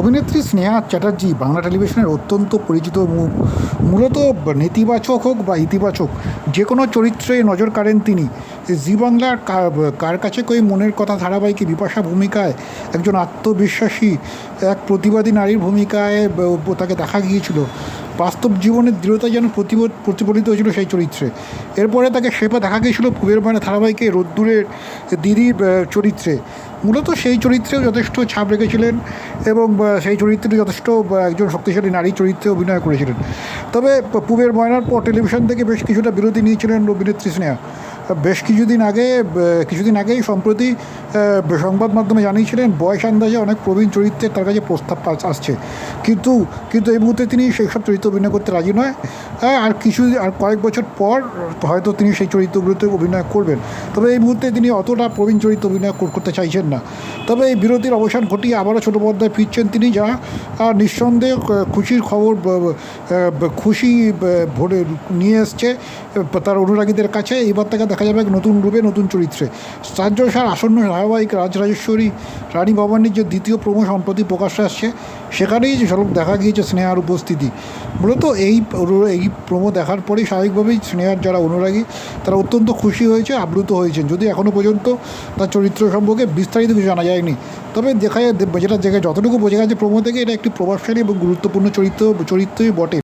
অভিনেত্রী স্নেহা চ্যাটার্জি বাংলা টেলিভিশনের অত্যন্ত পরিচিত মুখ মূলত নেতিবাচক হোক বা ইতিবাচক, যে কোনো চরিত্রে নজর কাড়েন তিনি। জি বাংলার কার কাছে কই মনের কথা ধারাবাহিকে বিপাশা ভূমিকায় একজন আত্মবিশ্বাসী, এক প্রতিবাদী নারীর ভূমিকায় তাকে দেখা গিয়েছিল। বাস্তব জীবনের দৃঢ়তা যেন প্রতিফলিত হয়েছিল সেই চরিত্রে। এরপরে তাকে শেপে দেখা গিয়েছিল পুবের মানে ধারাবাহিকে রোদ্দুরের দিদির চরিত্রে। মূলত সেই চরিত্রেও যথেষ্ট ছাপ রেখেছিলেন এবং সেই চরিত্রে যথেষ্ট একজন শক্তিশালী নারী চরিত্রে অভিনয় করেছিলেন। তবে পুবের ময়নার পর টেলিভিশন থেকে বেশ কিছুটা বিরতি নিয়েছিলেন অভিনেত্রী স্নেহা। বেশ কিছুদিন আগে কিছুদিন আগেই সম্প্রতি সংবাদ মাধ্যমে জানিয়েছিলেন, বয়স আন্দাজে অনেক প্রবীণ চরিত্রের তার কাছে প্রস্তাব আসছে। কিন্তু কিন্তু এই মুহূর্তে তিনি সেই সব চরিত্র অভিনয় করতে রাজি নয়। আর কিছু, আর কয়েক বছর পর হয়তো তিনি সেই চরিত্রগুলোতে অভিনয় করবেন। তবে এই মুহূর্তে তিনি অতটা প্রবীণ চরিত্র অভিনয় করতে চাইছেন না। তবে এই বিরতির অবসান ঘটিয়ে আবারও ছোটো পর্দায় ফিরছেন তিনি, যা নিঃসন্দেহে খুশির খবর খুশি ভরে নিয়ে এসছে তার অনুরাগীদের কাছে। এইবার তাকে দেখা যাবে এক নতুন রূপে, নতুন চরিত্রে। স্টার জলসার আসন্ন ধারাবাহিক রাজরাজেশ্বরী রানী ভবানীর যে দ্বিতীয় প্রমো সম্প্রতি প্রকাশ্যে আসছে, সেখানেই যে ঝলক দেখা গিয়েছে স্নেহার উপস্থিতি। মূলত এই এই প্রমো দেখার পরেই স্বাভাবিকভাবেই স্নেহার যারা অনুরাগী, তারা অত্যন্ত খুশি হয়েছে, আপ্লুত হয়েছেন। যদি এখনও পর্যন্ত তার চরিত্র সম্পর্কে বিস্তারিত কিছু জানা যায়নি। তবে দেখা যায়, যেটা জায়গায় যতটুকু বোঝা গেছে প্রমো থেকে এটা একটি প্রভাবশালী এবং গুরুত্বপূর্ণ চরিত্র চরিত্রই বটে।